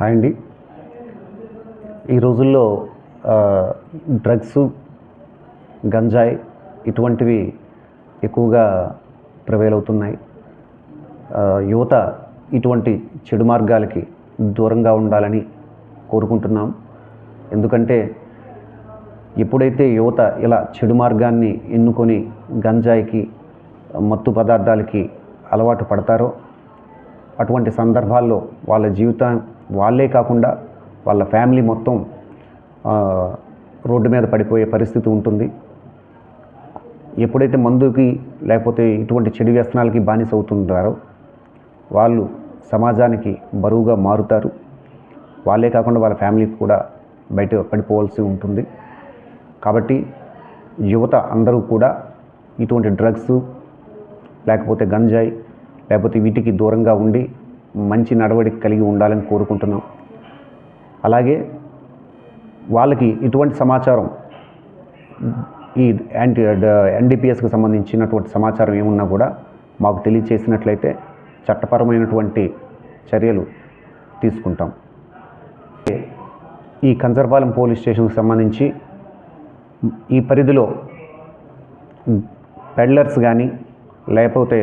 Hi అండి. ఈ రోజుల్లో డ్రగ్స్ గంజాయి ఇటువంటివి ఎక్కువగా ప్రివేల్ అవుతున్నాయి యువత ఇటువంటి చెడు మార్గాలకి దూరంగా ఉండాలని కోరుకుంటున్నాం. ఎందుకంటే ఎప్పుడైతే యువత ఇలా చెడు మార్గాన్ని ఎన్నుకొని గంజాయికి మత్తు పదార్థాలకి అలవాటు పడతారో అటువంటి సందర్భాల్లో వాళ్ళ జీవితం వాళ్ళే కాకుండా వాళ్ళ ఫ్యామిలీ మొత్తం రోడ్డు మీద పడిపోయే పరిస్థితి ఉంటుంది. ఎప్పుడైతే మందుకి లేకపోతే ఇటువంటి చెడు వ్యసనాలకి బానిస అవుతుంటారో వాళ్ళు సమాజానికి బరువుగా మారుతారు. వాళ్ళే కాకుండా వాళ్ళ ఫ్యామిలీకి కూడా బయట పడిపోవాల్సి ఉంటుంది. కాబట్టి యువత అందరూ కూడా ఇటువంటి డ్రగ్స్ లేకపోతే గంజాయి లేకపోతే వీటికి దూరంగా ఉండి మంచి నడవడిక కలిగి ఉండాలని కోరుకుంటున్నాం. అలాగే వాళ్ళకి ఇటువంటి సమాచారం ఈ యాంటీ ఎన్డీపీఎస్కి సంబంధించినటువంటి సమాచారం ఏమున్నా కూడా మాకు తెలియచేసినట్లయితే చట్టపరమైనటువంటి చర్యలు తీసుకుంటాం. ఈ కంజర్పాలెం పోలీస్ స్టేషన్కి సంబంధించి ఈ పరిధిలో పెడ్లర్స్ కానీ లేకపోతే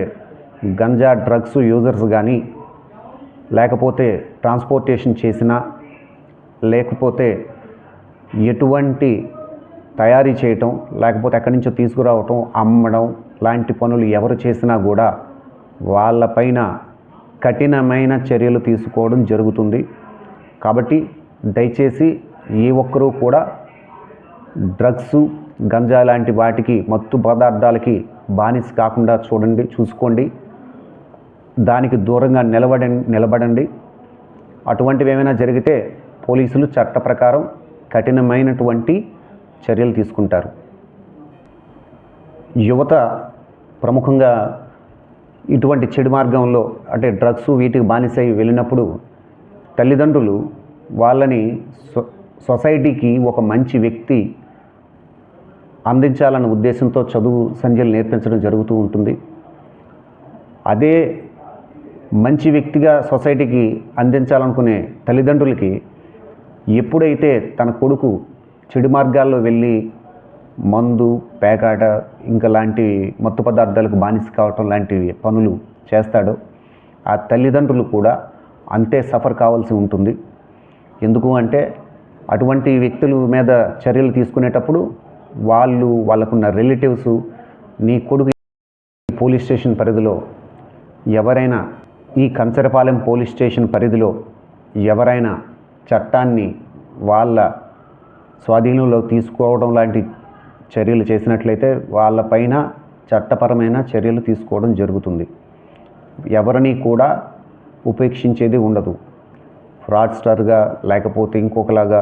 గంజా డ్రగ్స్ యూజర్స్ కానీ లేకపోతే ట్రాన్స్పోర్టేషన్ చేసినా లేకపోతే ఎటువంటి తయారీ చేయటం లేకపోతే ఎక్కడి నుంచో తీసుకురావటం అమ్మడం లాంటి పనులు ఎవరు చేసినా కూడా వాళ్ళపైన కఠినమైన చర్యలు తీసుకోవడం జరుగుతుంది. కాబట్టి దయచేసి ఏ ఒక్కరూ కూడా డ్రగ్స్ గంజా లాంటి వాటికి మత్తు పదార్థాలకి బానిస కాకుండా చూడండి చూసుకోండి. దానికి దూరంగా నిలబడి నిలబడండి. అటువంటివి ఏమైనా జరిగితే పోలీసులు చట్ట ప్రకారం కఠినమైనటువంటి చర్యలు తీసుకుంటారు. యువత ప్రముఖంగా ఇటువంటి చెడు మార్గంలో అంటే డ్రగ్స్ వీటికి బానిసై వెళ్ళినప్పుడు తల్లిదండ్రులు వాళ్ళని సొ సొసైటీకి ఒక మంచి వ్యక్తి అందించాలన్న ఉద్దేశంతో చదువు సంధ్యలు నేర్పించడం జరుగుతూ ఉంటుంది. అదే మంచి వ్యక్తిగా సొసైటీకి అందించాలనుకునే తల్లిదండ్రులకి ఎప్పుడైతే తన కొడుకు చెడు మార్గాల్లో వెళ్ళి మందు పేకాట ఇంకా లాంటి మత్తు పదార్థాలకు బానిస కావటం లాంటివి పనులు చేస్తాడో ఆ తల్లిదండ్రులు కూడా అంతే సఫర్ కావాల్సి ఉంటుంది. ఎందుకు అంటే అటువంటి వ్యక్తుల మీద చర్యలు తీసుకునేటప్పుడు వాళ్ళు వాళ్ళకున్న రిలేటివ్స్ నీ కొడుకు పోలీస్ స్టేషన్ పరిధిలో ఎవరైనా ఈ కంచరపాలెం పోలీస్ స్టేషన్ పరిధిలో ఎవరైనా చట్టాన్ని వాళ్ళ స్వాధీనంలో తీసుకోవడం లాంటి చర్యలు చేసినట్లయితే వాళ్ళపైన చట్టపరమైన చర్యలు తీసుకోవడం జరుగుతుంది. ఎవరిని కూడా ఉపేక్షించేది ఉండదు. ఫ్రాడ్స్టర్గా లేకపోతే ఇంకొకలాగా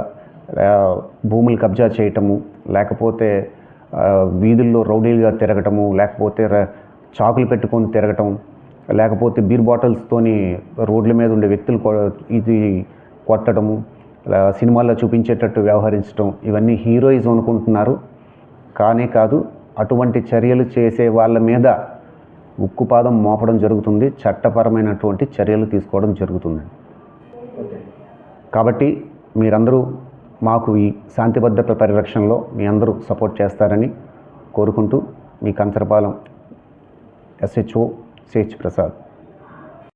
భూములు కబ్జా చేయటము లేకపోతే వీధుల్లో రౌడీలుగా తిరగటము లేకపోతే చాకులు పెట్టుకొని తిరగటం లేకపోతే బీర్ బాటిల్స్తోని రోడ్ల మీద ఉండే వ్యక్తులు ఇది కొట్టడము ఇలా సినిమాల్లో చూపించేటట్టు వ్యవహరించడం ఇవన్నీ హీరోయిజం అనుకుంటున్నారు. కానే కాదు అటువంటి చర్యలు చేసే వాళ్ళ మీద ఉక్కుపాదం మోపడం జరుగుతుంది. చట్టపరమైనటువంటి చర్యలు తీసుకోవడం జరుగుతుంది. కాబట్టి మీరందరూ మాకు ఈ శాంతి భద్రత పరిరక్షణలో మీ అందరూ సపోర్ట్ చేస్తారని కోరుకుంటూ మీ కంచరపాలెం ఎస్హెచ్ఓ Safety Prasad.